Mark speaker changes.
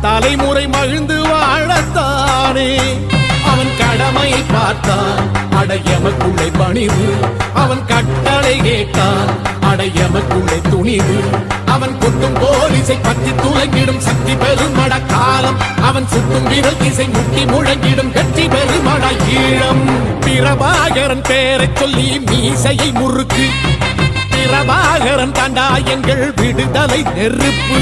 Speaker 1: தலைமுறை மகிழ்ந்து வாழத்தானே. அவன் கடமையை பார்த்தான் அடையமக்குள்ளே பணிவு. அவன் கட்டளை கேட்டான் அடையமக்குள்ளே துணிவு. அவன் குத்தும் போலீசை பற்றி துளங்கிடும் சக்தி பெருமட காலம். அவன் சுட்டும் விரல் திசை முட்டி முழங்கிடும் கட்சி பெருமட ஈழம். பிரபாகரன் பேரை சொல்லி மீசையை முறுக்கு. பிரபாகரன் தாண்டா எங்கள் விடுதலை நெருப்பு.